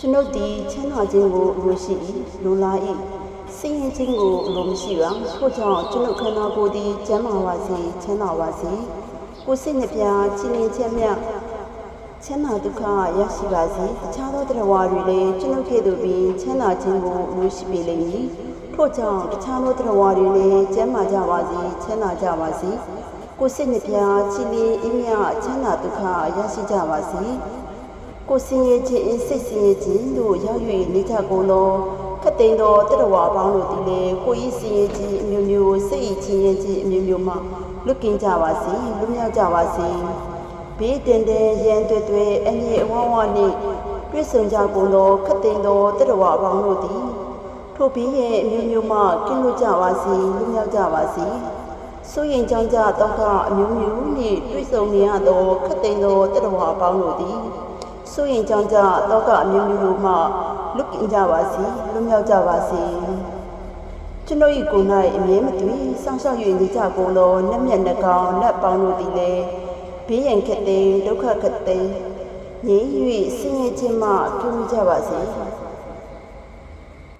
ကျွန်ုပ်သည်ချမ်းသာခြင်းကိုအလိုရှိ၏လိုလား၏ဆင်းရဲခြင်းကိုအလိုမရှိပါထို့ကြောင့်ကျွန်ုပ်ခန္ဓာကိုယ်သည်ကျမ်းမာပါစေချမ်းသာပါစေကိုယ်စိတ်နှပြချီးလင်းခြင်းမြတ်ချမ်းသာဒုက္ခရရှိပါစေတခြားသောတရားဝါတွေလည်းကျွန်ုပ်ကဲ့သို့ပင်ချမ်းသာခြင်းကိုအလိုရှိပေလိမ့်မည်ထို့ကြောင့်တခြားသောတရားဝါတွေလည်းကျမ်းမာကြပါစေချမ်းသာကြပါစေကိုယ်စိတ်နှပြချီးလင်းအမြတ်ချမ်းသာဒုက္ခရရှိကြပါစေ ကိုယ်စင်ရဲ့ခြင်းစိတ်စင်ရဲ့ခြင်းတို့ရောက်၍နေကြကုန်သောခတ်သိမ်းသောတရဝါပေါင်းတို့သည်လည်းကိုယ်ဤစင်ရဲ့ခြင်းအမျိုးမျိုးစိတ်ဤခြင်းရဲ့ခြင်းအမျိုးမျိုးမှလွတ်ကင်းကြပါစေလွတ်မြောက်ကြပါစေဘေးတင်တဲ့ရန်တွေ့တွေ့အငြိအဝဝနှင့်ပြည့်စုံကြကုန်သောခတ်သိမ်းသောတရဝါပေါင်းတို့သည်ထိုဘေးရဲ့အမျိုးမျိုးမှကင်းလွတ်ကြပါစေလွတ်မြောက်ကြပါစေဆိုရင်ကြောင့်ကြတော့ကအမျိုးမျိုးနှင့်ပြည့်စုံနေရသောခတ်သိမ်းသောတရဝါပေါင်းတို့သည် ဆိုရင်ကြောင့်ကြတော့ကအမျိုးမျိုးတို့မှလွတ်ကင်းကြပါစေလွတ်မြောက်ကြပါစေကျွန်တို့ဤကိုယ်၌အမြဲမသွေစောင့်ရှောက်၍နေကြကုန်သောနတ်မြတ်နှကောင်နတ်ပေါင်းတို့သည်လည်းဘေးရန်ခက်သိမ်းဒုက္ခခက်သိမ်းငြိမ်း၍ဆင်းရဲခြင်းမှပြုမိကြပါစေ